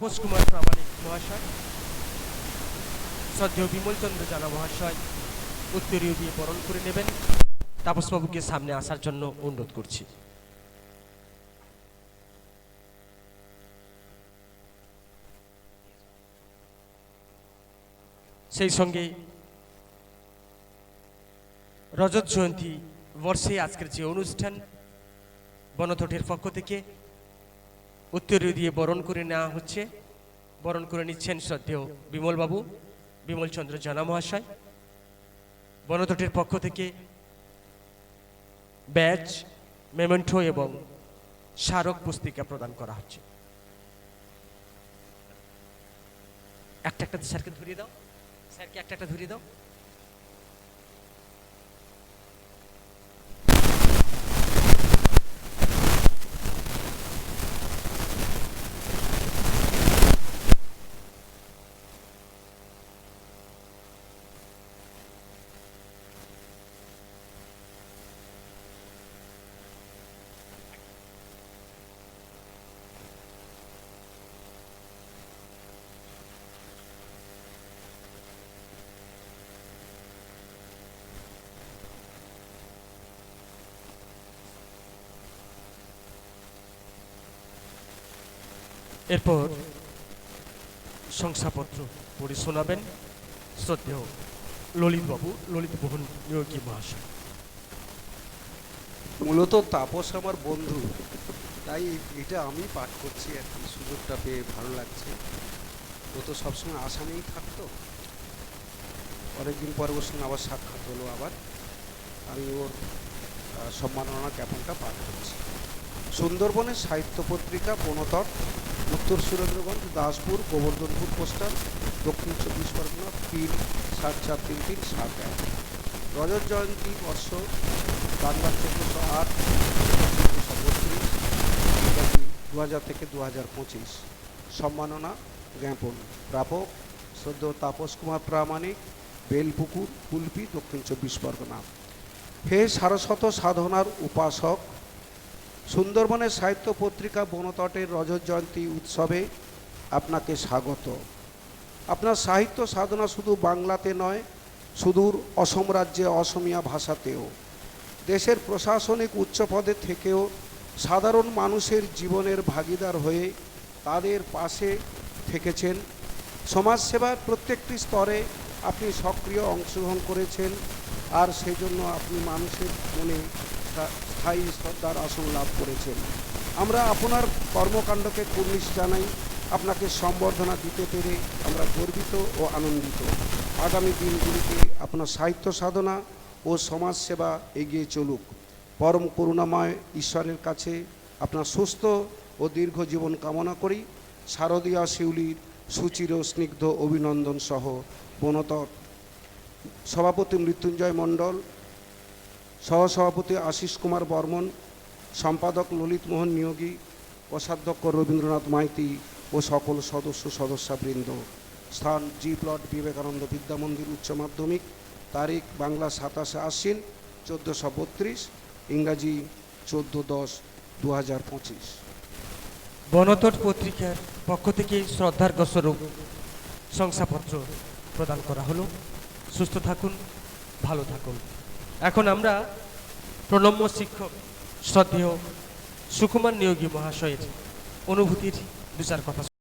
তাপস কুমার প্রামাণিক মহাশয়, শ্রদ্ধেয় বিমল চন্দ্র জানা মহাশয়, উত্তরীয় দিয়ে বরণ করে নেবেন। তাপসবাবুকে সামনে আসার জন্য অনুরোধ করছি। সেই সঙ্গে রজত জয়ন্তী বর্ষে আজকের যে অনুষ্ঠান বনতটের পক্ষ থেকে উত্তরীয় দিয়ে বরণ করে নেওয়া হচ্ছে। বরণ করে নিচ্ছেন শ্রদ্ধেয় বিমলবাবু। বিমল চন্দ্র জানা মহাশয় বনতটের পক্ষ থেকে ব্যাজ মেমেন্টো এবং স্মারক পুস্তিকা প্রদান করা হচ্ছে। একটা একটা স্যারকে ধরিয়ে দাও। স্যারকে একটা একটা ধরিয়ে দাও। এরপর শংসাপত্র পড়ে শোনাবেন। শ্রদ্ধেয় ললিতবাবু ললিত মোহন নিয়োগী মহাশয়। মূলত তাপস আমার বন্ধু, তাই এটা আমি পাঠ করছি আর কি, সুযোগটা পেয়ে ভালো লাগছে। ও তো সবসময় আসামেই থাকতো। অনেকদিন পর ওর সঙ্গে আবার সাক্ষাৎ হলো আবার। আমি ওর সম্মাননা জ্ঞাপনটা পাঠ করছি। সুন্দরবনের সাহিত্য পত্রিকা বনতট উত্তর সুরেন্দ্রগঞ্জ, দাসপুর, গোবর্ধনপুর পোস্টাল, দক্ষিণ চব্বিশ পরগনা, তিন, সাত, চার, তিন তিন, সাত, এক। রজত জয়ন্তী বর্ষ, বাংলা চোদ্দোশো আট চোদ্দোশো বত্রিশ দু হাজার থেকে দু হাজার পঁচিশ। সম্মাননা, জ্ঞাপন প্রাপক সদ্য তাপস কুমার প্রামাণিক, বেলপুকুর, কুলপি, দক্ষিণ চব্বিশ পরগনা। হে সারস্বত সাধনার উপাসক সুন্দরবনের সাহিত্য পত্রিকা বনতটের রজত জয়ন্তী উৎসবে আপনাকে স্বাগত। আপনার সাহিত্য সাধনা শুধু বাংলাতে নয়, সুদূর অসম রাজ্যে, অসমিয়া ভাষাতেও। দেশের প্রশাসনিক উচ্চ পদে থেকেও সাধারণ মানুষের জীবনের ভাগিদার হয়ে তাদের পাশে থেকেছেন। সমাজসেবার প্রত্যেকটি স্তরে আপনি সক্রিয় অংশগ্রহণ করেছেন, আর সেজন্য আপনি মানুষের মনে স্থায়ী শ্রদ্ধার আসন লাভ করেছেন। আমরা আপনার কর্মকাণ্ডকে কুর্নিশ জানাই। আপনাকে সম্বর্ধনা দিতে পেরে আমরা গর্বিত ও আনন্দিত। আগামী দিনগুলিতে আপনার সাহিত্য সাধনা ও সমাজ সেবা এগিয়ে চলুক। পরম করুণাময় ঈশ্বরের কাছে আপনার সুস্থ ও দীর্ঘ জীবন কামনা করি। শারদীয়া শিউলির সুচির স্নিগ্ধ অভিনন্দন সহ বনতট। সভাপতি মৃত্যুঞ্জয় মণ্ডল সহসভাপতি আশিস কুমার বর্মন, সম্পাদক ললিত মোহন নিয়োগী, কোষাধ্যক্ষ রবীন্দ্রনাথ মাইতি ও সকল সদস্য সদস্যবৃন্দ। স্থান জি প্লট বিবেকানন্দ বিদ্যা মন্দির উচ্চ মাধ্যমিক, তারিখ বাংলা সাতাশে আশ্বিন চোদ্দোশো বত্রিশ, ইংরাজি চোদ্দ দশ দু হাজার পঁচিশ। বনতট পত্রিকার পক্ষ থেকে শ্রদ্ধার স্বরূপ শংসাপত্র প্রদান করা হলো। সুস্থ থাকুন, ভালো থাকুন। এখন আমরা প্রণম্য শিক্ষক শ্রদ্ধেয় সুকুমার নিয়োগী মহাশয়ের অনুভূতির বিচার চার কথা